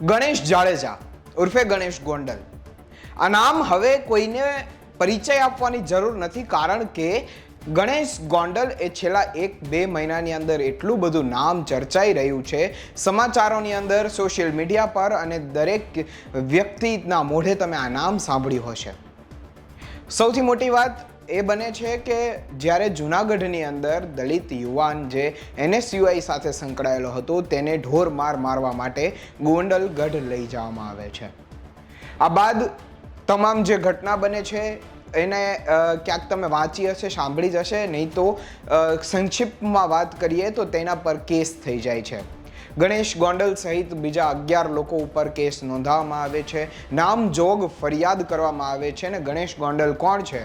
ગણેશ જાડેજા ઉર્ફે ગણેશ ગોંડલ. આ નામ હવે કોઈને પરિચય આપવાની જરૂર નથી, કારણ કે ગણેશ ગોંડલ એ છેલ્લા એક બે મહિનાની અંદર એટલું બધું નામ ચર્ચાઈ રહ્યું છે. સમાચારોની અંદર, સોશિયલ મીડિયા પર અને દરેક વ્યક્તિના મોઢે તમે આ નામ સાંભળ્યું હશે. સૌથી મોટી વાત એ બને છે કે જ્યારે જુનાગઢની અંદર દલિત યુવાન જે એનએસયુઆઈ સાથે સંકળાયેલો હતો, તેને ઢોર માર મારવા માટે ગોંડલગઢ લઈ જવામાં આવે છે. આ બાદ તમામ જે ઘટના બને છે, એને ક્યાંક તમે વાંચી હશે, સાંભળી જ હશે, નહીં તો સંક્ષિપ્તમાં વાત કરીએ તો તેના પર કેસ થઈ જાય છે. ગણેશ ગોંડલ સહિત બીજા અગિયાર લોકો ઉપર કેસ નોંધાવવામાં આવે છે. નામ જોગ ફરિયાદ કરવામાં આવે છે અને ગણેશ ગોંડલ કોણ છે?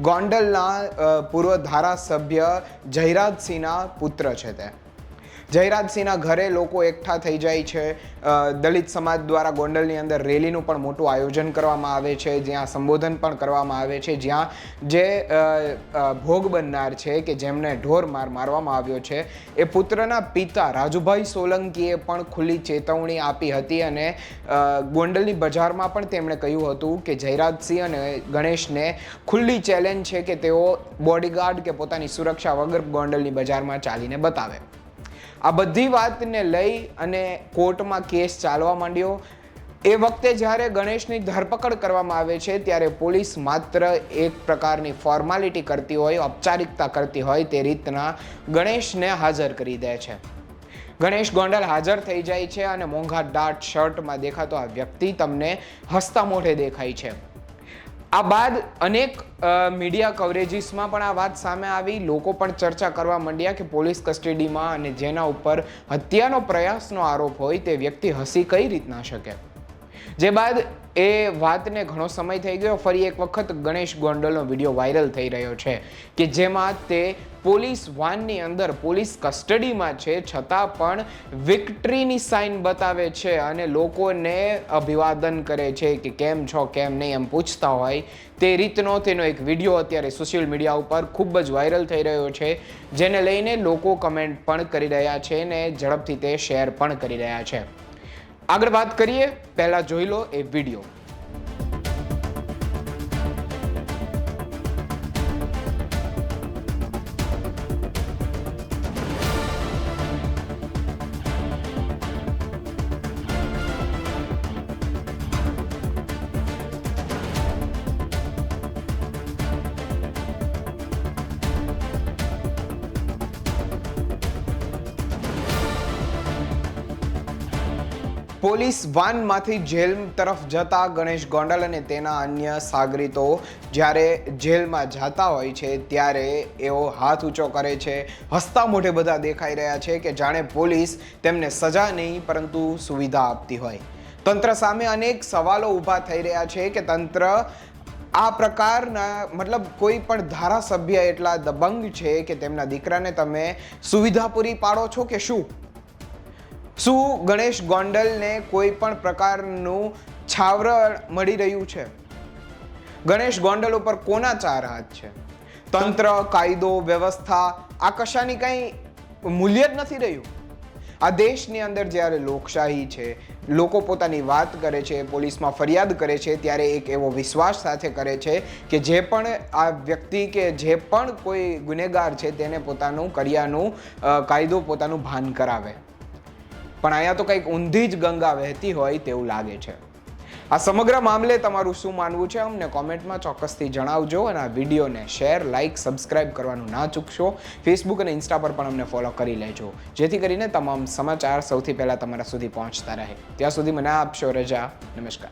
ગોંડલના પૂર્વ ધારાસભ્ય જયરાજસિંહના પુત્ર છે તે. જયરાજસિંહના ઘરે લોકો એકઠા થઈ જાય છે. દલિત સમાજ દ્વારા ગોંડલની અંદર રેલીનું પણ મોટું આયોજન કરવામાં આવે છે. જ્યાં સંબોધન પણ કરવામાં આવે છે. જ્યાં જે ભોગ બનનાર છે કે જેમને ઢોર માર મારવામાં આવ્યો છે, એ પુત્રના પિતા રાજુભાઈ સોલંકીએ પણ ખુલ્લી ચેતવણી આપી હતી અને ગોંડલની બજારમાં પણ તેમણે કહ્યું હતું કે જયરાજસિંહ અને ગણેશને ખુલ્લી ચેલેન્જ છે કે તેઓ બોડીગાર્ડ કે પોતાની સુરક્ષા વગર ગોંડલની બજારમાં ચાલીને બતાવે. આ બધી વાતને લઈ અને કોર્ટમાં કેસ ચાલવા માંડ્યો. એ વખતે જ્યારે ગણેશની ધરપકડ કરવામાં આવે છે, ત્યારે પોલીસ માત્ર એક પ્રકારની ફોર્માલિટી કરતી હોય, ઔપચારિકતા કરતી હોય તે રીતના ગણેશને હાજર કરી દે છે. ગણેશ ગોંડલ હાજર થઈ જાય છે અને મોંઘા ડાટ શર્ટમાં દેખાતો આ વ્યક્તિ તમને હસતા મોઢે દેખાય છે. આ બાદ અનેક મીડિયા કવરેજીસમાં પણ આ વાત સામે આવી. લોકો પણ ચર્ચા કરવા માંડ્યા કે પોલીસ કસ્ટડીમાં અને જેના ઉપર હત્યાનો પ્રયાસનો આરોપ હોય તે વ્યક્તિ હસી કઈ રીતના શકે? જે બાદ એ વાતને ઘણો સમય થઈ ગયો. ફરી એક વખત ગણેશ ગોંડલનો વીડિયો વાયરલ થઈ રહ્યો છે કે જેમાં તે પોલીસ વાનની અંદર, પોલીસ કસ્ટડીમાં છે, છતાં પણ વિક્ટરીની સાઇન બતાવે છે અને લોકોને અભિવાદન કરે છે કે કેમ છો, કેમ નહીં એમ પૂછતા હોય તે રીતનો તેનો એક વીડિયો અત્યારે સોશિયલ મીડિયા ઉપર ખૂબ જ વાયરલ થઈ રહ્યો છે, જેને લઈને લોકો કમેન્ટ પણ કરી રહ્યા છે ને ઝડપથી તે શેર પણ કરી રહ્યા છે. આગળ વાત કરીએ પહેલા જોઈ લો એ વીડિયો. પોલીસ વાનમાંથી જેલ તરફ જતા ગણેશ ગોંડલ અને તેના અન્ય સાગરીતો જ્યારે જેલમાં જતા હોય છે, ત્યારે એઓ હાથ ઊંચો કરે છે. હસતા મોઢે બધા દેખાઈ રહ્યા છે કે જાણે પોલીસ તેમને સજા નહીં, પરંતુ સુવિધા આપતી હોય. તંત્ર સામે અનેક સવાલો ઊભા થઈ રહ્યા છે કે તંત્ર આ પ્રકારના, મતલબ કોઈ પણ ધારાસભ્ય એટલા દબંગ છે કે તેમના દીકરાને તમે સુવિધા પૂરી પાડો છો કે શું? શું ગણેશ ગોંડલને કોઈ પણ પ્રકારનું છાવરણ મળી રહ્યું છે? ગણેશ ગોંડલ ઉપર કોના ચાર હાથ છે? તંત્ર, કાયદો, વ્યવસ્થા, આ કશાની કંઈ મૂલ્ય જ નથી રહ્યું? આ દેશની અંદર જ્યારે લોકશાહી છે, લોકો પોતાની વાત કરે છે, પોલીસમાં ફરિયાદ કરે છે, ત્યારે એક એવો વિશ્વાસ સાથે કરે છે કે જે પણ આ વ્યક્તિ કે જે પણ કોઈ ગુનેગાર છે, તેને પોતાનું કર્યાનું કાયદો પોતાનું ભાન કરાવે. પણ અહીંયા તો કંઈક ઊંધી જ ગંગા વહેતી હોય તેવું લાગે છે. આ સમગ્ર મામલે તમારું શું માનવું છે અમને કોમેન્ટમાં ચોક્કસથી જણાવજો અને આ વિડીયોને શેર, લાઇક, સબસ્ક્રાઇબ કરવાનું ના ચૂકશો. ફેસબુક અને ઇન્સ્ટા પર પણ અમને ફોલો કરી લેજો. જેથી કરીને તમામ સમાચાર સૌથી પહેલાં તમારા સુધી પહોંચતા રહે. ત્યાં સુધી મને આપશો રજા. નમસ્કાર.